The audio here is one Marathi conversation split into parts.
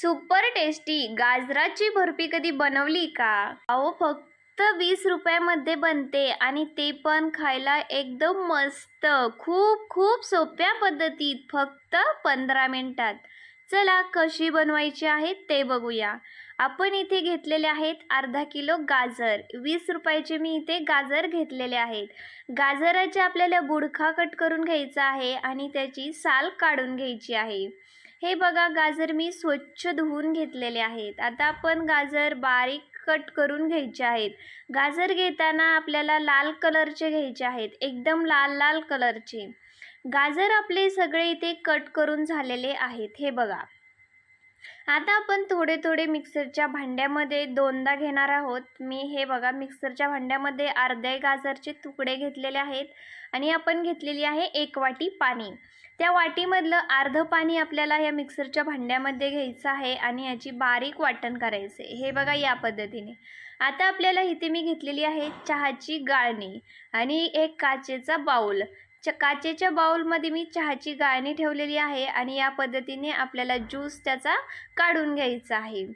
Super tasty. गाजराची बर्फी कधी बनवली का? अहो फक्त वीस रुपयामध्ये बनते आणि ते पण खायला एकदम मस्त. खूप खूप सोप्या पद्धतीत. फक्त पंधरा मिनिटात. चला कशी बनवायची आहे ते बघूया. आपण इथे घेतलेले आहेत अर्धा किलो गाजर. वीस रुपयाचे मी इथे गाजर घेतलेले आहेत. गाजराचे आपल्याला बुडखा कट करून घ्यायचा आहे आणि त्याची साल काढून घ्यायची आहे. हे बघा गाजर मी स्वच्छ धुवून घेतलेले आहेत. आता आपण गाजर बारीक कट करून घ्यायचे आहेत. गाजर घेताना आपल्याला लाल कलरचे घ्यायचे आहेत. एकदम लाल लाल कलरचे. गाजर आपले सगळे इथे कट करून झालेले आहेत. हे बघा. आता आपण थोडे थोडे मिक्सरच्या भांड्यामध्ये दोनदा घेणार आहोत. मी हे बघा मिक्सरच्या भांड्यामध्ये अर्ध्या गाजरचे तुकडे घेतलेले आहेत आणि आपण घेतलेली आहे एक वाटी पाणी. त्या वाटीमधलं अर्धं पाणी आपल्याला या मिक्सरच्या भांड्यामध्ये घ्यायचं आहे आणि याची बारीक वाटण करायचे. हे बघा या पद्धतीने. आता आपल्याला इथे मी घेतलेली आहे चहाची गाळणी आणि एक काचेचा बाऊल. च काचेच्या बाउलमध्ये मी चहाची गाळणी ठेवलेली आहे आणि या पद्धतीने आपल्याला ज्यूस त्याचा काढून घ्यायचा आहे.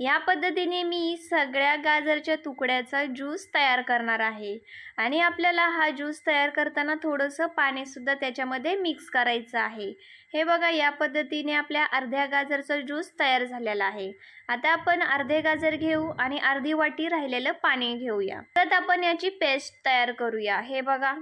या पद्धतीने मी सगळ्या गाजरच्या तुकड्याचा ज्यूस तयार करणार आहे. आणि आपल्याला हा ज्यूस तयार करताना थोडंसं पाणीसुद्धा त्याच्यामध्ये मिक्स करायचं आहे. हे बघा या पद्धतीने आपल्या अर्ध्या गाजरचा ज्यूस तयार झालेला आहे. आता आपण अर्धे गाजर घेऊ आणि अर्धी वाटी राहिलेलं पाणी घेऊया. तर आपण याची पेस्ट तयार करूया. हे बघा.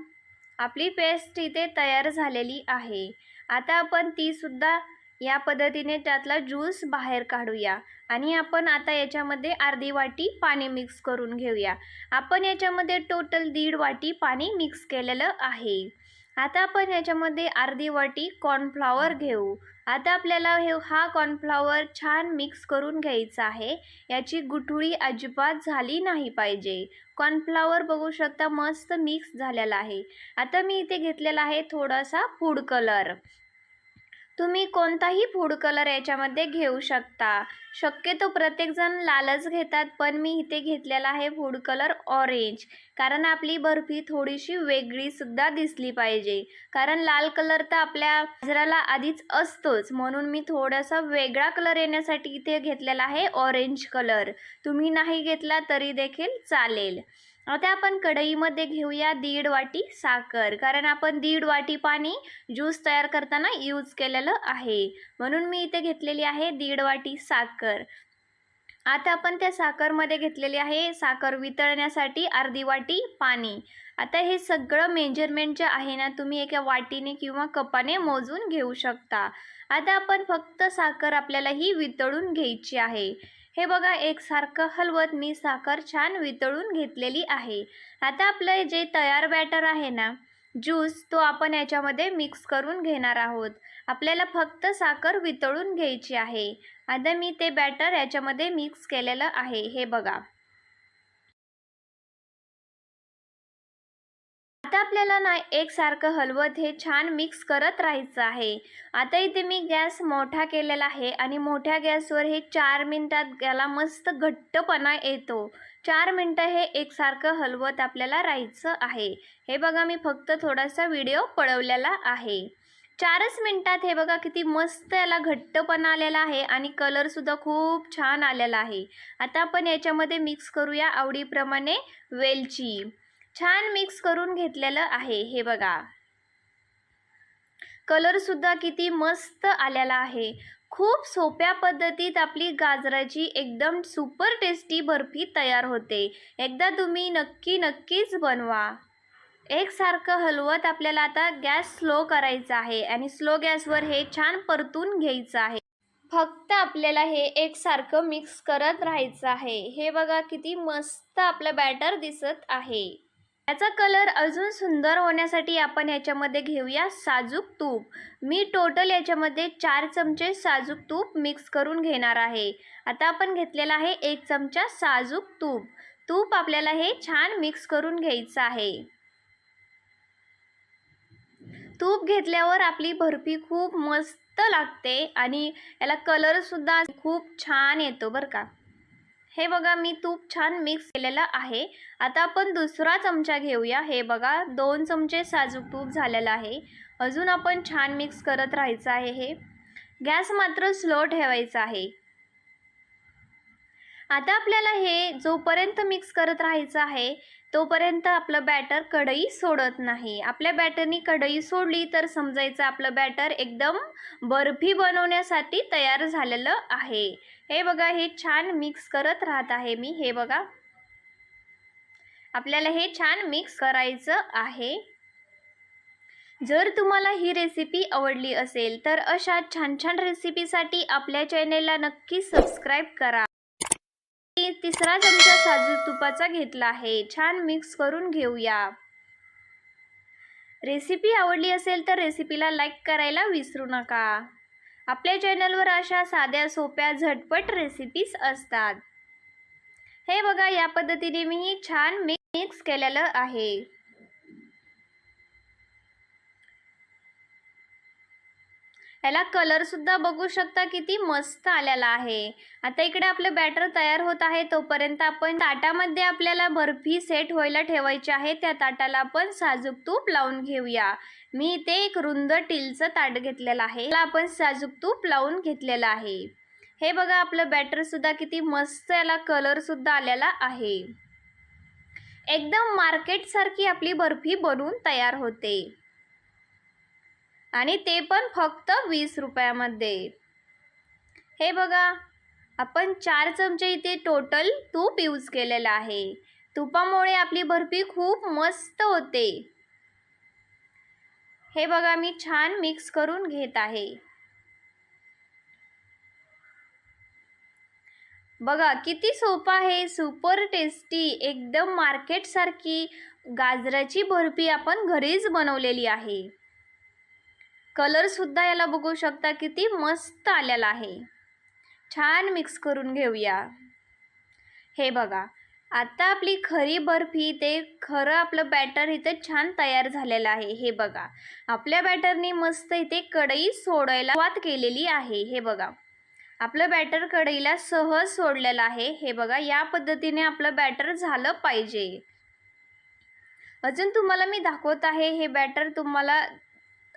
आपली पेस्ट इथे तयार झालेली आहे. आता आपण तीसुद्धा या पद्धतीने त्यातला ज्यूस बाहेर काढूया आणि आपण आता याच्यामध्ये अर्धी वाटी पाणी मिक्स करून घेऊया. आपण याच्यामध्ये टोटल दीड वाटी पाणी मिक्स केलेलं आहे. आता आपण याच्यामध्ये अर्धी वाटी कॉर्नफ्लॉवर घेऊ. आता आपल्याला हे हा कॉर्नफ्लॉवर छान मिक्स करून घ्यायचा आहे. याची गुठळी अजिबात झाली नाही पाहिजे. कॉर्नफ्लॉवर बघू शकता मस्त मिक्स झालेला आहे. आता मी इथे घेतलेला आहे थोडासा फूड कलर तुम्ही कोणताही फूड कलर याच्यामध्ये घेऊ शकता. शक्यतो प्रत्येकजण लालच घेतात पण मी इथे घेतलेला आहे फूड कलर ऑरेंज कारण आपली बर्फी थोडीशी वेगळीसुद्धा दिसली पाहिजे. कारण लाल कलर तर आपल्या गाजराला आधीच असतोच. म्हणून मी थोडासा वेगळा कलर येण्यासाठी इथे घेतलेला आहे ऑरेंज कलर तुम्ही नाही घेतला तरी देखील चालेल. आता आपण कढईमध्ये घेऊया दीड वाटी साखर. कारण आपण दीड वाटी पाणी ज्यूस तयार करताना यूज केलेलं आहे. म्हणून मी इथे घेतलेली आहे दीड वाटी साखर. आता आपण त्या साखरमध्ये घेतलेली आहे साखर वितळण्यासाठी अर्धी वाटी पाणी. आता हे सगळं मेजरमेंट जे आहे ना तुम्ही एका वाटीने किंवा कपाने मोजून घेऊ शकता. आता आपण फक्त साखर आपल्याला ही वितळून घ्यायची आहे. हे बघा एकसारखं हलवत मी साखर छान वितळून घेतलेली आहे. आता आपलं जे तयार बॅटर आहे ना ज्यूस तो आपण याच्यामध्ये मिक्स करून घेणार आहोत. आपल्याला फक्त साखर वितळून घ्यायची आहे. आता मी ते बॅटर याच्यामध्ये मिक्स केलेलं आहे. हे बघा. आता आपल्याला ना एकसारखं हलवत हे छान मिक्स करत राहायचं आहे. आता इथे मी गॅस मोठा केलेला आहे आणि मोठ्या गॅसवर हे चार मिनटात याला मस्त घट्टपणा येतो. चार मिनटं हे एकसारखं हलवत आपल्याला राहायचं आहे. हे बघा मी फक्त थोडासा व्हिडिओ पळवलेला आहे. चारच मिनटात हे बघा किती मस्त याला घट्टपणा आलेला आहे आणि कलरसुद्धा खूप छान आलेला आहे. आता आपण याच्यामध्ये मिक्स करूया आवडीप्रमाणे वेलची. छान मिक्स करून घेतलेलं आहे. हे बघा. कलरसुद्धा किती मस्त आलेला आहे. खूप सोप्या पद्धतीत आपली गाजराची एकदम सुपर टेस्टी बर्फी तयार होते. एकदा तुम्ही नक्की नक्कीच बनवा. एकसारखं हलवत आपल्याला आता गॅस स्लो करायचा आहे आणि स्लो गॅसवर हे छान परतून घ्यायचं आहे. फक्त आपल्याला हे एकसारखं मिक्स करत राहायचं आहे. हे बघा किती मस्त आपलं बॅटर दिसत आहे. याचा कलर अजून सुंदर होण्यासाठी आपण याच्यामध्ये घेऊया साजूक तूप. मी टोटल याच्यामध्ये चार चमचे साजूक तूप मिक्स करून घेणार आहे. आता आपण घेतलेला आहे एक चमचा साजूक तूप. तूप आपल्याला हे छान मिक्स करून घ्यायचं आहे. तूप घेतल्यावर आपली बर्फी खूप मस्त लागते आणि याला कलरसुद्धा खूप छान येतो बरं का. हे बघा मी तूप छान मिक्स केलेलं आहे. आता आपण दुसरा चमचा घेऊया. हे बघा दोन चमचे साजूक तूप झालेलं आहे. अजून आपण छान मिक्स करत राहायचं आहे हे. गॅस मात्र स्लो ठेवायचा आहे. आता आपल्याला हे जोपर्यंत मिक्स करत राहायचं आहे तोपर्यंत आपलं बॅटर कढई सोडत नाही. आपल्या बॅटरनी कढई सोडली तर समजायचं आपलं बॅटर एकदम बर्फी बनवण्यासाठी तयार झालेलं आहे. हे बघा हे छान मिक्स करत राहत आहे मी. हे बघा. आपल्याला हे छान मिक्स करायचं आहे. जर तुम्हाला ही रेसिपी आवडली असेल तर अशा छान छान रेसिपीसाठी आपल्या चॅनेलला नक्की सबस्क्राईब करा. मी तिसरा चमचा साजूक तुपाचा घेतला आहे. छान मिक्स करून घेऊया. रेसिपी आवडली असेल तर रेसिपीला लाईक करायला विसरू नका. आपल्या चॅनलवर अशा साध्या सोप्या झटपट रेसिपीज असतात. हे बघा या पद्धतीने मी छान मिक्स केलेलं आहे. याला कलरसुद्धा बघू शकता किती मस्त आलेला आहे. आता इकडे आपलं बॅटर तयार होत आहे तोपर्यंत आपण ताटामध्ये आपल्याला बर्फी सेट व्हायला ठेवायची आहे. त्या ताटाला आपण साजूक तूप लावून घेऊया. मी इथे एक रुंद टीलचं ताट घेतलेलं आहे. त्याला आपण साजूक तूप लावून घेतलेलं आहे. हे बघा आपलं बॅटरसुद्धा किती मस्त याला कलरसुद्धा आलेला आहे. एकदम मार्केटसारखी आपली बर्फी बनवून तयार होते. आणि ते पण फक्त वीस रुपयामध्ये. हे बघा आपण चार चमचे इथे टोटल तूप यूज केलेलं आहे. तुपामुळे आपली बर्फी खूप मस्त होते. हे बघा मी छान मिक्स करून घेत आहे. बघा किती सोपं आहे सुपर टेस्टी एकदम मार्केटसारखी गाजराची बर्फी आपण घरीच बनवलेली आहे. कलरसुद्धा याला बघू शकता किती मस्त आलेला आहे. छान मिक्स करून घेऊया. हे बघा आता आपली खरी बर्फी ते खरं आपलं बॅटर इथे छान तयार झालेलं आहे. हे बघा आपल्या बॅटरने मस्त इथे कढई सोडायला वात केलेली आहे. हे बघा आपलं बॅटर कढईला सहज सोडलेलं आहे. हे बघा या पद्धतीने आपलं बॅटर झालं पाहिजे. अजून तुम्हाला मी दाखवत आहे हे बॅटर तुम्हाला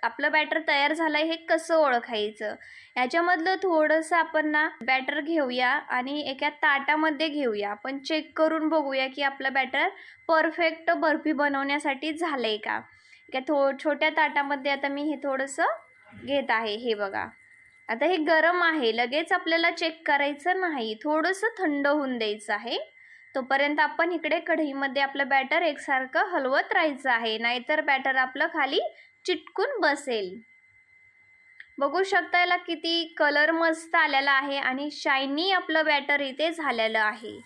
आपलं बॅटर तयार झालं आहे हे कसं ओळखायचं? याच्यामधलं थोडंसं आपण ना बॅटर घेऊया आणि एका ताटामध्ये घेऊया. आपण चेक करून बघूया की आपलं बॅटर परफेक्ट बर्फी बनवण्यासाठी झालं आहे का? एका थो छोट्या ताटामध्ये आता मी हे थोडंसं घेत आहे हे बघा. आता हे गरम आहे लगेच आपल्याला चेक करायचं नाही. थोडंसं थंड होऊन द्यायचं आहे. तोपर्यंत आपण इकडे कढईमध्ये आपलं बॅटर एकसारखं हलवत राहायचं आहे. नाहीतर बॅटर आपलं खाली चिटकून बसेल. बघू शकता याला किती कलर मस्त आलेला आहे आणि शायनी आपलं बॅटर इथे झालेलं आहे.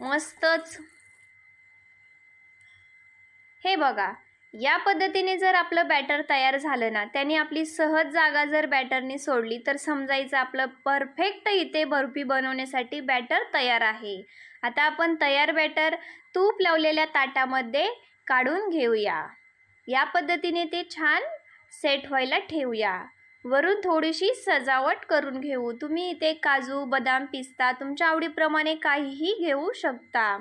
मस्तच. हे बघा या पद्धतीने जर आपलं बॅटर तयार झालं ना त्याने आपली सहज जागा जर बॅटरने सोडली तर समजायचं आपलं परफेक्ट इथे बर्फी बनवण्यासाठी बॅटर तयार आहे. आता आपण तयार बॅटर तूप लावलेल्या ताटामध्ये काढून घेऊया. या पद्धतीने ते छान सेट व्हायला ठेवूया. वरून थोडीशी सजावट करून घेऊ. तुम्ही इथे काजू बदाम पिस्ता तुमच्या आवडीप्रमाणे काहीही घेऊ शकता.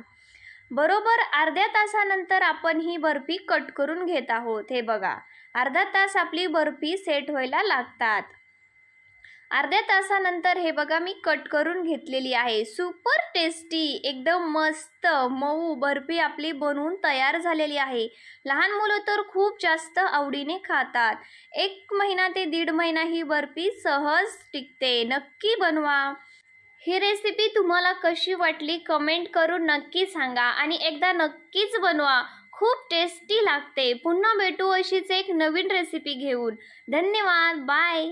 बरोबर अर्ध्या तासानंतर आपण ही बर्फी कट करून घेत आहोत. हे बघा अर्धा तास आपली बर्फी सेट व्हायला लागतात. अर्ध्या तासानंतर हे बघा मी कट करून घेतलेली आहे. सुपर टेस्टी एकदम मस्त मऊ बर्फी आपली बनवून तयार झालेली आहे. लहान मुलं तर खूप जास्त आवडीने खातात. एक महिना ते दीड महिना ही बर्फी सहज टिकते. नक्की बनवा. ही रेसिपी तुम्हाला कशी वाटली कमेंट करून नक्की सांगा आणि एकदा नक्कीच बनवा. खूप टेस्टी लागते. पुन्हा भेटू अशीच एक नवीन रेसिपी घेऊन. धन्यवाद. बाय